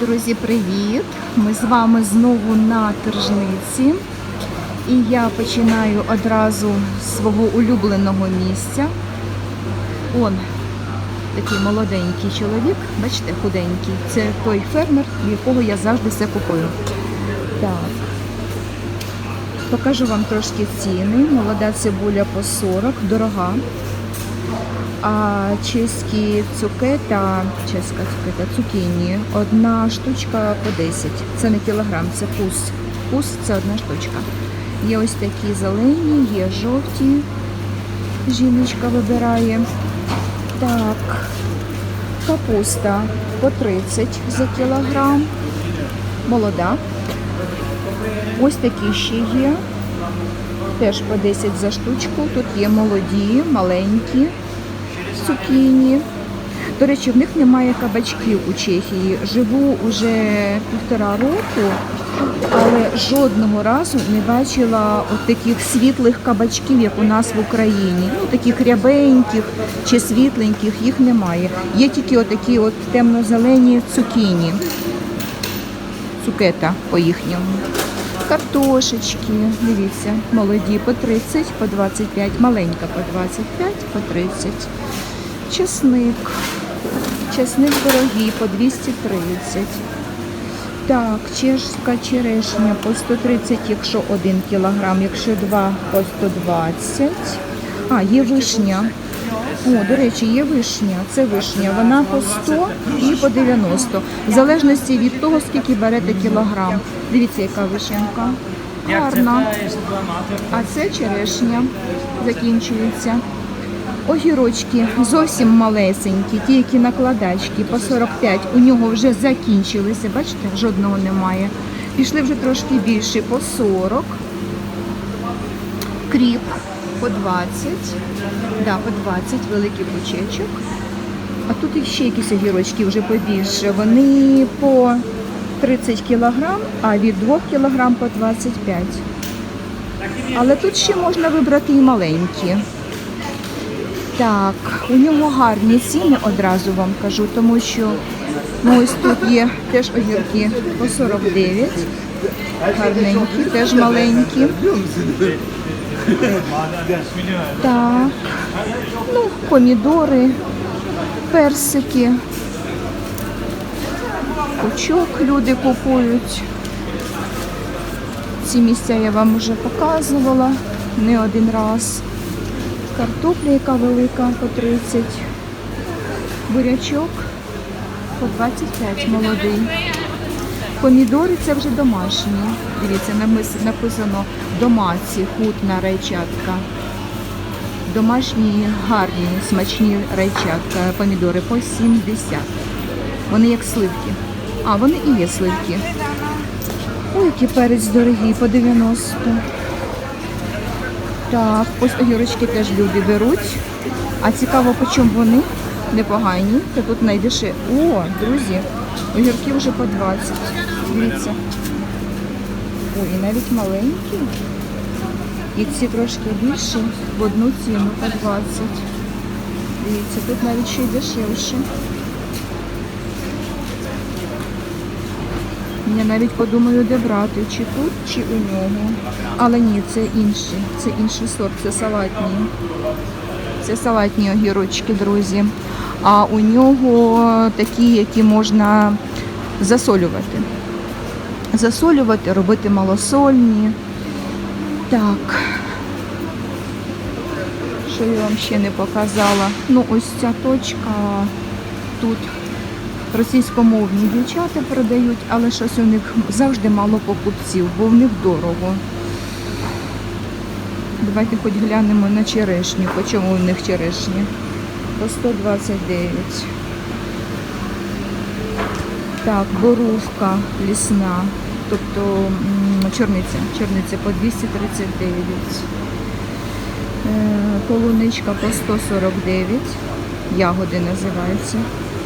Друзі, привіт! Ми з вами знову на тержниці. І я починаю одразу з свого улюбленого місця. Он такий молоденький чоловік, бачите, худенький. Це той фермер, в якого я завжди все купую. Так. Покажу вам трошки ціни. Молода цибуля по 40, дорога. А чеські цукета, чеська цукета, цукіні, одна штучка по 10. Це не кілограм, це кус. Кус це одна штучка. Є ось такі зелені, є жовті. Жіночка вибирає. Так, капуста по 30 за кілограм. Молода. Ось такі ще є. Теж по 10 за штучку. Тут є молоді, маленькі цукіні. До речі, в них немає кабачків у Чехії. Живу уже півтора року, але жодного разу не бачила от таких світлих кабачків, як у нас в Україні. Ну, таких рябеньких чи світленьких, їх немає. Є тільки отакі от темно-зелені цукіні. Цукета по їхньому. Картошечки, дивіться, молоді по 30, по 25, маленька по 25, по 30. Чесник. Чесник дорогий по 230. Так, чешська черешня по 130, якщо 1 кілограм, якщо 2 по 120. А, є вишня. О, до речі, є вишня. Це вишня. Вона по 100 і по 90. В залежності від того, скільки берете кілограм. Дивіться, яка вишенька. Гарна. А це черешня закінчується. Огірочки зовсім малесенькі, ті, які накладачки по 45, у нього вже закінчилися. Бачите, жодного немає. Пішли вже трошки більше по 40. Кріп по 20. Да, по 20, великий бучечок. А тут ще якісь огірочки вже побільше. Вони по 30 кілограм, а від 2 кілограм по 25. Але тут ще можна вибрати і маленькі. Так, у нього гарні ціни одразу вам кажу, тому що ну, ось тут є теж огірки по 49. Гарненькі, теж маленькі. Так, ну, помідори, персики. Пучок люди купують. Ці місця я вам вже показувала не один раз. Картопля, яка велика, по 30. Бурячок по 25 молодий. Помідори це вже домашні. Дивіться, написано домаці, хутна райчатка. Домашні гарні, смачні райчатка. Помідори по 70. Вони як сливки. А, вони і є сливки. Ой, який перець дорогий, по 90. Так, ось огірочки теж люди беруть. А цікаво, по чому вони непогані. Та тут найдешевше. О, друзі, огірки вже по 20. Дивіться. Ой, і навіть маленькі. І ці трошки більші в одну ціну по 20. Дивіться, тут навіть ще й дешевше. Я навіть подумаю, де брати, чи тут, чи у нього. Але ні, це інші. Це інший сорт, це салатні. Це салатні огірочки, друзі. А у нього такі, які можна засолювати. Засолювати, робити малосольні. Так. Що я вам ще не показала? Ну, ось ця точка тут російськомовні дівчата продають, але щось у них завжди мало покупців, бо в них дорого. Давайте хоч глянемо на черешню. По чому у них черешні? По 129. Так, борувка лісна, тобто чорниця, чорниця по 239. Е, Полуничка по 149. Ягоди називаються.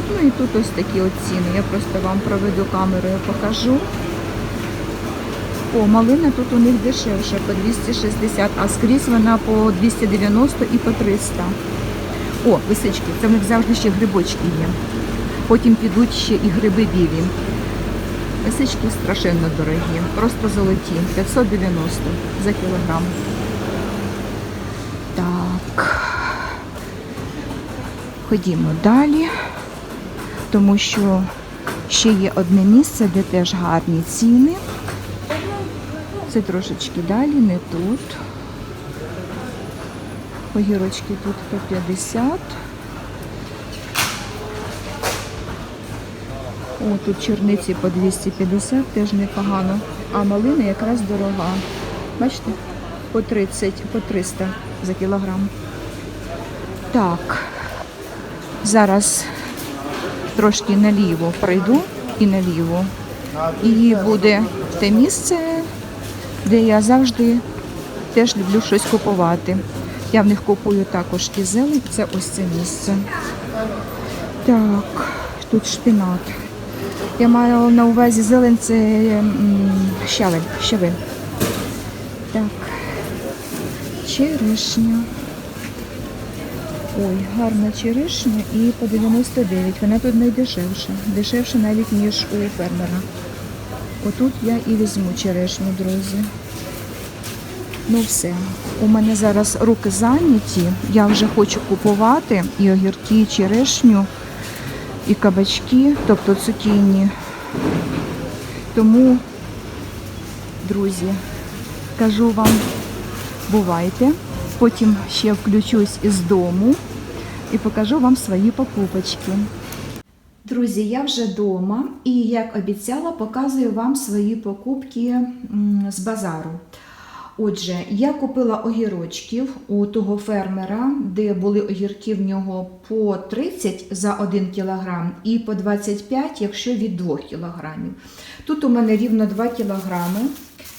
Ну і тут ось такі от ціни. Я просто вам проведу камерою, покажу. О, малина тут у них дешевша по 260, а скрізь вона по 290 і по 300. О, лисички, це в них завжди ще грибочки є. Потім підуть ще і гриби білі. Лисички страшенно дорогі, просто золоті. 590 за кілограм. Так. Ходімо далі, тому що ще є одне місце, де теж гарні ціни. Це трошечки далі, не тут. Огірочки тут по 50. О, тут чорниці по 250, теж непогано. А малина якраз дорога. Бачите? По 30, по 300 за кілограм. Так. Зараз трошки наліво пройду і наліво. І буде те місце, де я завжди теж люблю щось купувати. Я в них купую також і зелень, це ось це місце. Так, тут шпинат. Я маю на увазі зелень це щавель, щавель. Так, черешня. Ой, гарна черешня і по 99. Вона тут найдешевша. Дешевша навіть, ніж у фермера. Отут я і візьму черешню, друзі. Ну все, у мене зараз руки зайняті. Я вже хочу купувати і огірки, і черешню, і кабачки, тобто цукіні. Тому, друзі, кажу вам, бувайте. Потім ще включусь із дому і покажу вам свої покупочки. Друзі, я вже вдома і, як обіцяла, показую вам свої покупки з базару. Отже, я купила огірочків у того фермера, де були огірки в нього по 30 за 1 кг і по 25, якщо від 2 кг. Тут у мене рівно 2 кг,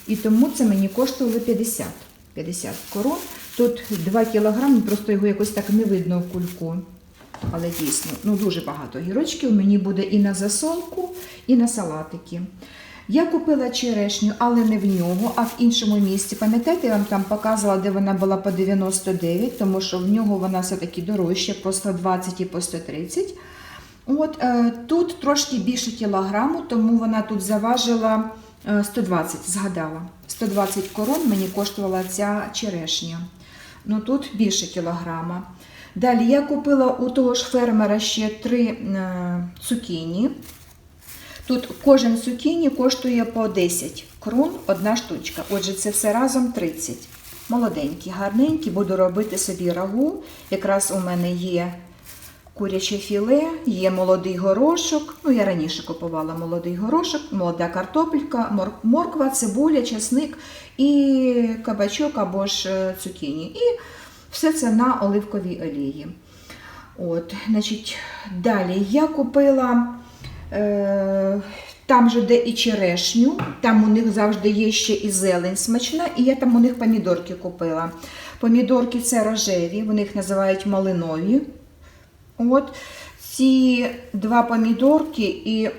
і тому це мені коштувало 50, 50 корон. Тут 2 кг, просто його якось так не видно в кульку. Але дійсно, ну дуже багато огірочків мені буде і на засолку, і на салатики. Я купила черешню, але не в нього, а в іншому місці. Пам'ятаєте, я вам там показувала, де вона була по 99, тому що в нього вона все-таки дорожча, по 120 і по 130. От е, Тут трошки більше кілограму, тому вона тут заважила е, 120, згадала. 120 корон мені коштувала ця черешня. Ну тут більше кілограма. Далі я купила у того ж фермера ще три е, цукіні. Тут кожен цукіні коштує по 10 крон одна штучка. Отже, це все разом 30. Молоденькі, гарненькі, буду робити собі рагу. Якраз у мене є куряче філе, є молодий горошок. Ну, я раніше купувала молодий горошок, молода картопелька, морква, цибуля, часник і кабачок або ж е, цукіні. І все це на оливковій олії. От, значить, далі я купила там же, де і черешню, там у них завжди є ще і зелень смачна, і я там у них помідорки купила. Помідорки це рожеві, вони їх називають малинові. От ці два помідорки і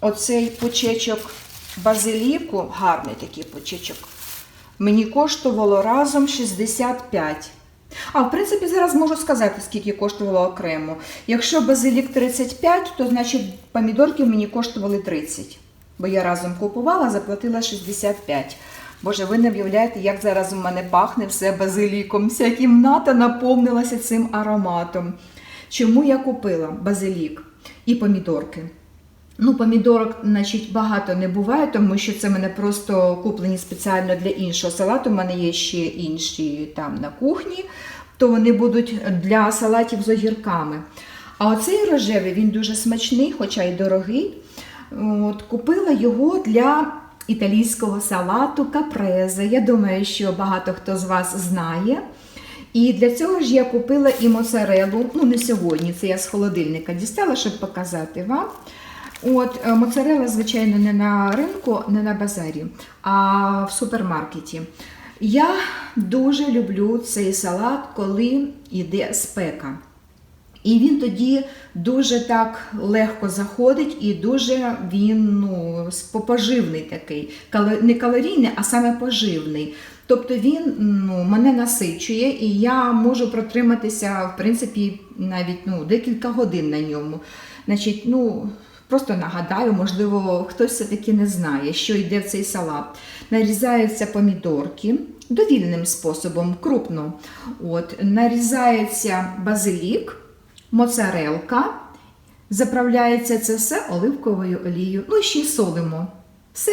оцей почечок базиліку, гарний такий почечок, мені коштувало разом 65. А, в принципі, зараз можу сказати, скільки коштувало окремо. Якщо базилік 35, то значить помідорки мені коштували 30. Бо я разом купувала, заплатила 65. Боже, ви не уявляєте, як зараз у мене пахне все базиліком. Вся кімната наповнилася цим ароматом. Чому я купила базилік і помідорки? Ну, помідорок, значить, багато не буває, тому що це в мене просто куплені спеціально для іншого салату. У мене є ще інші там на кухні, то вони будуть для салатів з огірками. А оцей рожевий, він дуже смачний, хоча й дорогий. От, купила його для італійського салату капрезе. Я думаю, що багато хто з вас знає. І для цього ж я купила і моцарелу. Ну, не сьогодні, це я з холодильника дістала, щоб показати вам. От е, моцарела, звичайно, не на ринку, не на базарі, а в супермаркеті. Я дуже люблю цей салат, коли йде спека. І він тоді дуже так легко заходить, і дуже він ну, поживний такий. Не калорійний, а саме поживний. Тобто він ну, мене насичує, і я можу протриматися, в принципі, навіть ну, декілька годин на ньому. Значить, ну, Просто нагадаю, можливо, хтось все-таки не знає, що йде в цей салат. Нарізаються помідорки довільним способом, крупно. От, нарізається базилік, моцарелка, заправляється це все оливковою олією. Ну і ще й солимо. Все.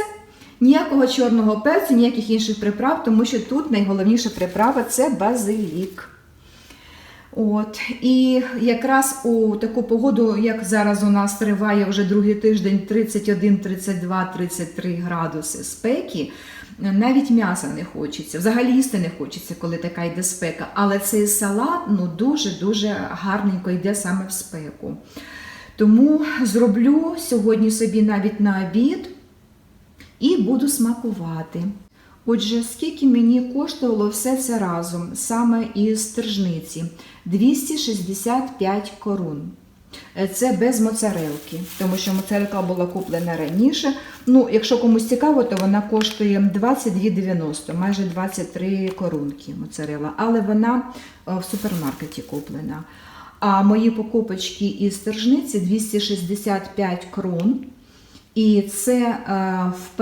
Ніякого чорного перцю, ніяких інших приправ, тому що тут найголовніша приправа це базилік. От, і якраз у таку погоду, як зараз у нас триває вже другий тиждень 31, 32, 33 градуси спеки, навіть м'яса не хочеться. Взагалі їсти не хочеться, коли така йде спека. Але цей салат ну, дуже-дуже гарненько йде саме в спеку. Тому зроблю сьогодні собі навіть на обід і буду смакувати. Отже, скільки мені коштувало все це разом, саме із тержниці? 265 корун. Е, Це без моцарелки, тому що моцарелка була куплена раніше. Ну, якщо комусь цікаво, то вона коштує 22,90, майже 23 корунки моцарела, але вона е, в супермаркеті куплена. А мої покупочки із тержниці 265 крон. І це е, в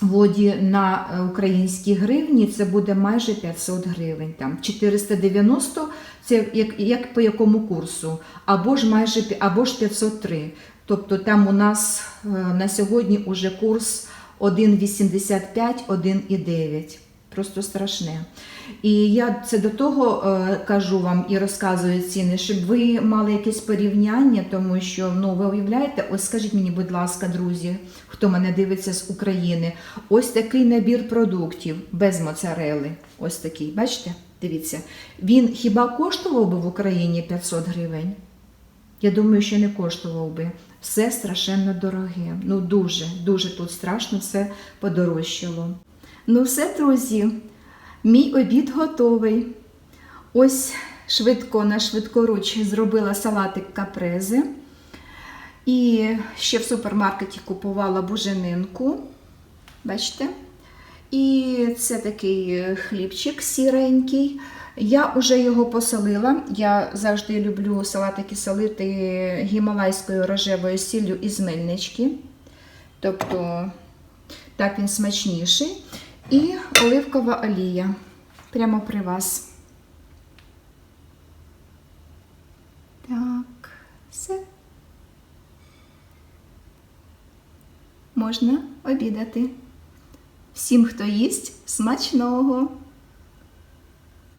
переводі на е, українські гривні це буде майже 500 гривень. Там 490 це як, як по якому курсу, або ж майже або ж 503. Тобто там у нас е, на сьогодні уже курс 1,85, 1,9. Просто страшне. І я це до того е, кажу вам і розказую ціни, щоб ви мали якесь порівняння, тому що ну ви уявляєте, ось скажіть мені, будь ласка, друзі, хто мене дивиться з України, ось такий набір продуктів без моцарели. Ось такий, бачите? Дивіться, він хіба коштував би в Україні 500 гривень? Я думаю, що не коштував би. Все страшенно дороге. Ну дуже, дуже тут страшно все подорожчало. Ну все, друзі, мій обід готовий. Ось швидко на швидкоруч зробила салатик капрези. І ще в супермаркеті купувала буженинку. Бачите? І це такий хлібчик сіренький. Я вже його посолила. Я завжди люблю салатики солити гімалайською рожевою сіллю із мельнички. Тобто, так він смачніший. І оливкова олія. Прямо при вас. Так, все. Можна обідати. Всім, хто їсть, смачного!